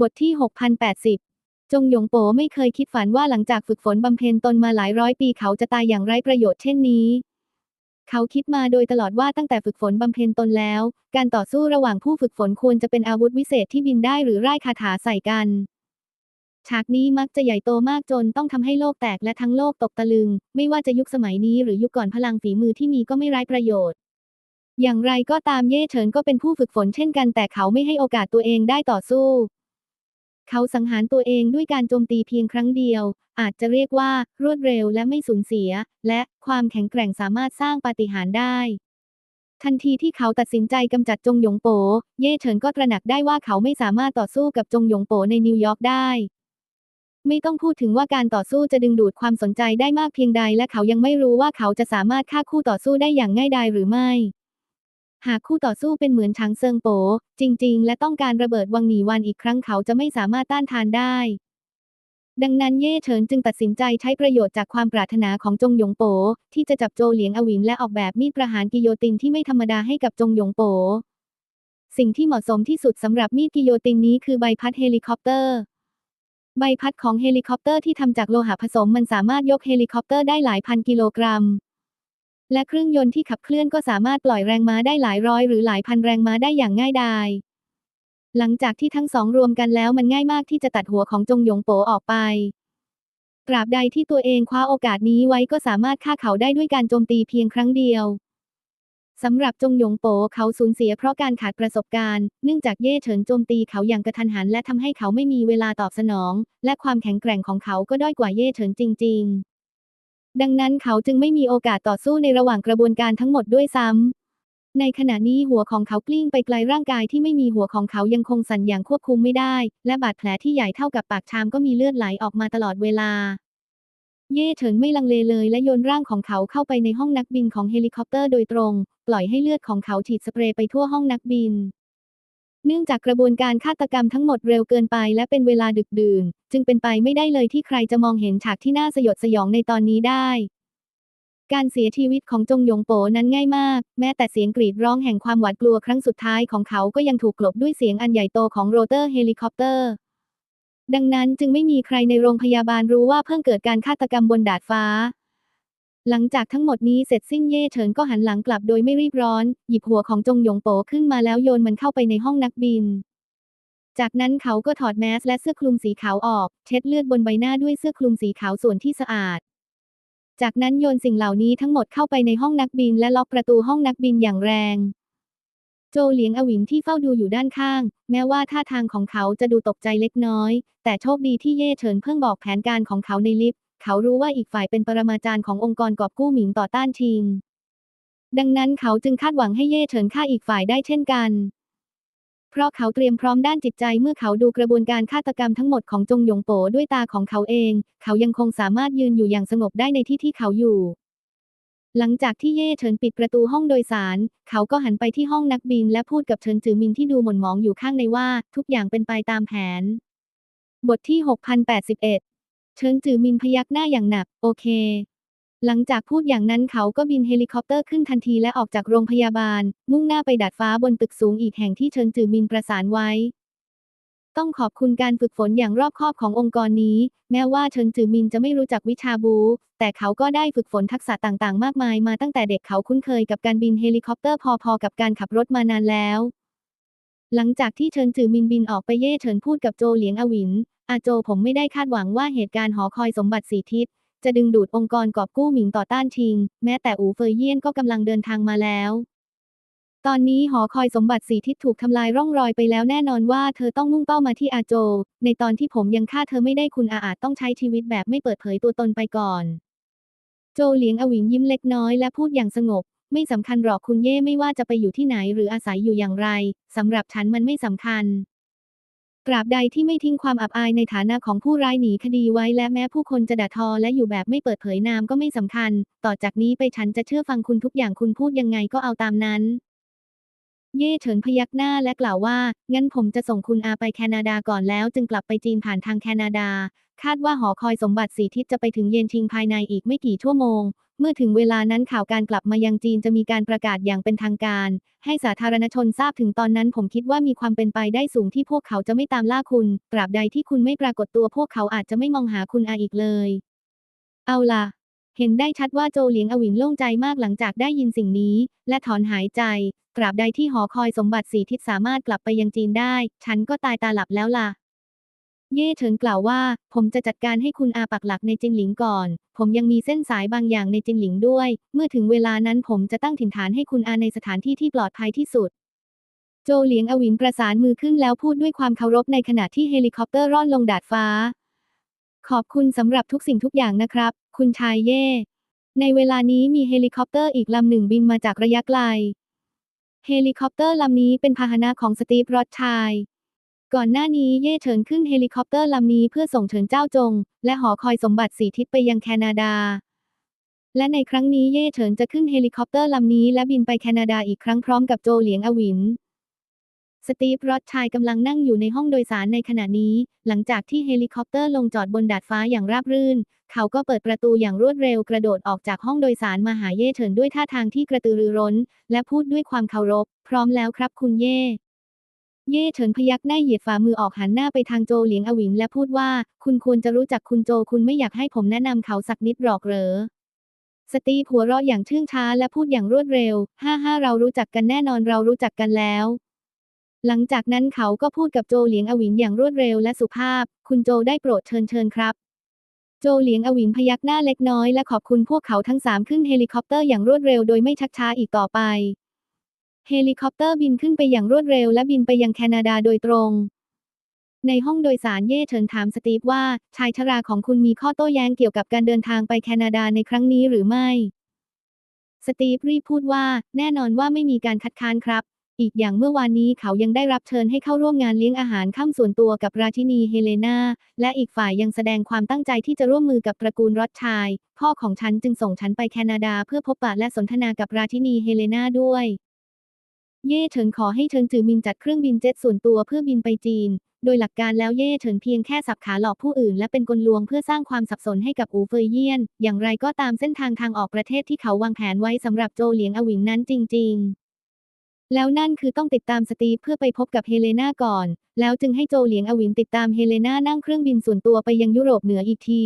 บทที่ 6080 จงหยงโปไม่เคยคิดฝันว่าหลังจากฝึกฝนบำเพ็ญตนมาหลายร้อยปีเขาจะตายอย่างไร้ประโยชน์เช่นนี้ เขาคิดมาโดยตลอดว่าตั้งแต่ฝึกฝนบำเพ็ญตนแล้ว การต่อสู้ระหว่างผู้ฝึกฝนควรจะเป็นอาวุธวิเศษที่บินได้หรือไร่ายคาถาใส่กัน ฉากนี้มักจะใหญ่โตมากจนต้องทำให้โลกแตกและทั้งโลกตกตะลึง ไม่ว่าจะยุคสมัยนี้หรือยุคก่อนพลังฝีมือที่มีก็ไม่ไร้ประโยชน์อย่างไรก็ตามเย่เฉินก็เป็นผู้ฝึกฝนเช่นกันแต่เขาไม่ให้โอกาสตัวเองได้ต่อสู้ เขาสังหารตัวเองด้วยการโจมตีเพียงครั้งเดียว อาจจะเรียกว่ารวดเร็วและไม่สูญเสีย และความแข็งแกร่งสามารถสร้างปาฏิหาริย์ได้ ทันทีที่เขาตัดสินใจกำจัดจงหยงโป เย่เฉินก็ตระหนักได้ว่าเขาไม่สามารถต่อสู้กับจงหยงโปในนิวยอร์กได้ไม่ต้องพูดถึงว่าการต่อสู้จะดึงดูดความสนใจได้มากเพียงใดและเขายังไม่รู้ว่าเขาจะสามารถฆ่าคู่ต่อสู้ได้อย่างง่ายดายหรือไม่ หากคู่ต่อสู้เป็นเหมือนช้างเซิงโป จริง ๆ และต้องการระเบิดวังหนีวันอีกครั้งเขาจะไม่สามารถต้านทานได้ ดังนั้นเย่เฉินจึงตัดสินใจใช้ประโยชน์จากความปรารถนาของจงหยงโป ที่จะจับโจเหลียงอวินและออกแบบมีดประหารกิโยตินที่ไม่ธรรมดาให้กับจงหยงโป สิ่งที่เหมาะสมที่สุดสำหรับมีดกิโยตินนี้คือใบพัดเฮลิคอปเตอร์ใบพัดของเฮลิคอปเตอร์ที่ทำจากโลหะผสมมันสามารถยกเฮลิคอปเตอร์ได้หลายพันกิโลกรัม และเครื่องยนต์ที่ขับเคลื่อนก็สามารถปล่อยแรงม้าได้หลายร้อยหรือหลายพันแรงม้าได้อย่างง่ายดายหลังจากที่ทั้งสองรวมกันแล้วมันง่ายมากที่จะตัดหัวของจงหยงโปออกไป ตราบใดที่ตัวเองคว้าโอกาสนี้ไว้ก็สามารถฆ่าเขาได้ด้วยการโจมตีเพียงครั้งเดียวสำหรับจงหยงโปเขาสูญเสียเพราะการขาดประสบการณ์ เนื่องจากเย่เฉินโจมตีเขาอย่างกระทันหันและทำให้เขาไม่มีเวลาตอบสนอง และความแข็งแกร่งของเขาก็ด้อยกว่าเย่เฉินจริง ๆ ดังนั้นเขาจึงไม่มีโอกาสต่อสู้ในระหว่างกระบวนการทั้งหมดด้วยซ้ำ ในขณะนี้หัวของเขากลิ้งไปไกลร่างกายที่ไม่มีหัวของเขายังคงสั่นอย่างควบคุมไม่ได้ และบาดแผลที่ใหญ่เท่ากับปากชามก็มีเลือดไหลออกมาตลอดเวลา เย่เฉินไม่ลังเลเลยและโยนร่างของเขาเข้าไปในห้องนักบินของเฮลิคอปเตอร์โดยตรง ปล่อยให้เลือดของเขาฉีดสเปรย์ไปทั่วห้องนักบิน เนื่องจากกระบวนการฆาตกรรมทั้งหมดเร็วเกินไปและเป็นเวลาดึกดื่น จึงเป็นไปไม่ได้เลยที่ใครจะมองเห็นฉากที่น่าสยดสยองในตอนนี้ได้ การเสียชีวิตของจงหยงโปนั้นง่ายมาก แม้แต่เสียงกรีดร้องแห่งความหวาดกลัวครั้งสุดท้ายของเขาก็ยังถูกกลบด้วยเสียงอันใหญ่โตของโรเตอร์เฮลิคอปเตอร์ ดังนั้นจึงไม่มีใครในโรงพยาบาลรู้ว่าเพิ่งเกิดการฆาตกรรมบนดาดฟ้า หลังจากทั้งหมดนี้เสร็จสิ้นเย่เฉินก็หันหลังกลับโดยไม่รีบร้อน หยิบหัวของจงหยงโปขึ้นมาแล้วโยนมันเข้าไปในห้องนักบิน จากนั้นเขาก็ถอดแมสและเสื้อคลุมสีขาวออก เช็ดเลือดบนใบหน้าด้วยเสื้อคลุมสีขาวส่วนที่สะอาด จากนั้นโยนสิ่งเหล่านี้ทั้งหมดเข้าไปในห้องนักบินและล็อกประตูห้องนักบินอย่างแรง โจเหลียงอวินที่เฝ้าดูอยู่ด้านข้าง แม้ว่าท่าทางของเขาจะดูตกใจเล็กน้อย แต่โชคดีที่เย่เฉินเพิ่งบอกแผนการของเขาในลิฟต์ เขารู้ว่าอีกฝ่ายเป็นปรมาจารย์ขององค์กรกอบกู้หมิงต่อต้านชิง ดังนั้นเขาจึงคาดหวังให้เย่เฉินฆ่าอีกฝ่ายได้เช่นกัน เพราะเขาเตรียมพร้อมด้านจิตใจเมื่อเขาดูกระบวนการฆาตกรรมทั้งหมดของจงหยงโปด้วยตาของเขาเอง เขายังคงสามารถยืนอยู่อย่างสงบได้ในที่ที่เขาอยู่ หลังจากที่เย่เฉินปิดประตูห้องโดยสาร เขาก็หันไปที่ห้องนักบินและพูดกับเฉินจือมินที่ดูหม่นหมองอยู่ข้างในว่า ทุกอย่างเป็นไปตามแผน บทที่ 6081 เฉินจือมินพยักหน้าอย่างหนัก โอเค หลังจากพูดอย่างนั้นเขาก็บินเฮลิคอปเตอร์ขึ้นทันทีและออกจากโรงพยาบาล มุ่งหน้าไปดาดฟ้าบนตึกสูงอีกแห่งที่เฉินจือมินประสานไว้ ต้องขอบคุณการฝึกฝนอย่างรอบคอบขององค์กรนี้ แม้ว่าเฉินจือมินจะไม่รู้จักวิชาบู แต่เขาก็ได้ฝึกฝนทักษะต่างๆ มากมายมาตั้งแต่เด็กเขาคุ้นเคยกับการบินเฮลิคอปเตอร์พอๆกับการขับรถมานานแล้วหลังจากที่เฉินจือมินบินออกไปเย่เฉินพูดกับโจเหลียงอวิน อาโจผมไม่ได้คาดหวังว่าเหตุการณ์หอคอยสมบัติสีทิศจะดึงดูดองค์กรกอบกู้หมิงต่อต้านชิง แม้แต่อูเฟยเยี่ยนก็กำลังเดินทางมาแล้ว ตอนนี้หอคอยสมบัติสีทิศถูกทำลายร่องรอยไปแล้วแน่นอนว่าเธอต้องมุ่งเป้ามาที่อาโจ ในตอนที่ผมยังฆ่าเธอไม่ได้คุณอาอาจต้องใช้ชีวิตแบบไม่เปิดเผยตัวตนไปก่อน โจเหลียงอวิงยิ้มเล็กน้อยและพูดอย่างสงบ ไม่สำคัญหรอกคุณเย่ไม่ว่าจะไปอยู่ที่ไหนหรืออาศัยอยู่อย่างไรสำหรับฉันมันไม่สำคัญ ตราบใดที่ไม่ทิ้งความอับอายในฐานะของผู้ร้ายหนีคดีไว้และแม้ผู้คนจะด่าทอและอยู่แบบไม่เปิดเผยนามก็ไม่สำคัญ ต่อจากนี้ไปฉันจะเชื่อฟังคุณทุกอย่างคุณพูดยังไงก็เอาตามนั้น เย่เฉินพยักหน้าและกล่าวว่า งั้นผมจะส่งคุณอาไปแคนาดาก่อนแล้วจึงกลับไปจีนผ่านทางแคนาดา คาดว่าหอคอยสมบัติสีทิศจะไปถึงเย็นชิงภายในอีกไม่กี่ชั่วโมง เมื่อถึงเวลานั้นข่าวการกลับมายังจีนจะมีการประกาศอย่างเป็นทางการ ให้สาธารณชนทราบถึงตอนนั้นผมคิดว่ามีความเป็นไปได้สูงที่พวกเขาจะไม่ตามล่าคุณ ตราบใดที่คุณไม่ปรากฏตัวพวกเขาอาจจะไม่มองหาคุณอาอีกเลย เอาล่ะ เห็นได้ชัดว่าโจเหลียงอวินโล่งใจมากหลังจากได้ยินสิ่งนี้ และถอนหายใจตราบใดที่หอคอยสมบัติสีทิศสามารถกลับไปยังจีนได้ ฉันก็ตายตาหลับแล้วล่ะ เย่เฉินกล่าวว่า ผมจะจัดการให้คุณอาปักหลักในจินหลิงก่อน ผมยังมีเส้นสายบางอย่างในจินหลิงด้วย เมื่อถึงเวลานั้นผมจะตั้งถิ่นฐานให้คุณอาในสถานที่ที่ปลอดภัยที่สุดโจเหลียงอวินประสานมือขึ้นแล้วพูดด้วยความเคารพในขณะที่เฮลิคอปเตอร์ร่อนลงดาดฟ้า ขอบคุณสำหรับทุกสิ่งทุกอย่างนะครับ คุณชายเย่ ในเวลานี้มีเฮลิคอปเตอร์อีกลำหนึ่งบินมาจากระยะไกล เฮลิคอปเตอร์ลำนี้เป็นพาหนะของสตีฟรอดชัยก่อนหน้านี้เย่เฉินขึ้นเฮลิคอปเตอร์ลำนี้เพื่อส่งเฉินเจ้าจง และหอคอยสมบัติสีทิศไปยังแคนาดา และในครั้งนี้เย่เฉินจะขึ้นเฮลิคอปเตอร์ลำนี้และบินไปแคนาดาอีกครั้งพร้อมกับโจเหลียงอวิน สตีฟรอดชัยกำลังนั่งอยู่ในห้องโดยสารในขณะนี้ หลังจากที่เฮลิคอปเตอร์ลงจอดบนดาดฟ้าอย่างราบรื่น เขาก็เปิดประตูอย่างรวดเร็วกระโดดออกจากห้องโดยสารมาหาเย่เฉินด้วยท่าทางที่กระตือรือร้น และพูดด้วยความเคารพ พร้อมแล้วครับคุณเย่ เย่เฉินพยักหน้าเหยียดฝ่ามือออกหันหน้าไปทางโจเหลียงอวินและพูดว่า คุณควรจะรู้จักคุณโจคุณไม่อยากให้ผมแนะนำเขาสักนิดหรอกเหรอสตีฟหัวเราะอย่างชื่นช้าและพูดอย่างรวดเร็ว ฮ่าฮ่าเรารู้จักกันแน่นอนเรารู้จักกันแล้ว หลังจากนั้นเขาก็พูดกับโจเหลียงอวินอย่างรวดเร็วและสุภาพ คุณโจได้โปรดเชิญเชิญครับ โจเหลียงอวินพยักหน้าเล็กน้อยและขอบคุณพวกเขาทั้งสามขึ้นเฮลิคอปเตอร์อย่างรวดเร็วโดยไม่ชักช้าอีกต่อไป เฮลิคอปเตอร์บินขึ้นไปอย่างรวดเร็วและบินไปยังแคนาดาโดยตรง ในห้องโดยสารเย่เฉินถามสตีฟว่า ชายชราของคุณมีข้อโต้แย้งเกี่ยวกับการเดินทางไปแคนาดาในครั้งนี้หรือไม่ สตีฟรีพูดว่า แน่นอนว่าไม่มีการคัดค้านครับ อีกอย่างเมื่อวานนี้เขายังได้รับเชิญให้เข้าร่วมงานเลี้ยงอาหารค่ำส่วนตัวกับราชินีเฮเลนา และอีกฝ่ายยังแสดงความตั้งใจที่จะร่วมมือกับตระกูลรอดชาย พ่อของฉันจึงส่งฉันไปแคนาดาเพื่อพบปะและสนทนากับราชินีเฮเลนาด้วย เย่เฉินขอให้เฉินจือมินจัดเครื่องบินเจ็ตส่วนตัวเพื่อบินไปจีน โดยหลักการแล้วเย่เฉินเพียงแค่สับขาหลอกผู้อื่น และเป็นกลลวงเพื่อสร้างความสับสนให้กับอูเฟยเยียน อย่างไรก็ตามเส้นทางทางออกประเทศที่เขาวางแผนไว้สำหรับโจเหลียงอวินนั้นจริง ๆ แล้วนั่นคือต้องติดตามสตีฟเพื่อไปพบกับเฮเลนาก่อน แล้วจึงให้โจเหลียงอวินติดตามเฮเลนานั่งเครื่องบินส่วนตัวไปยังยุโรปเหนืออีกที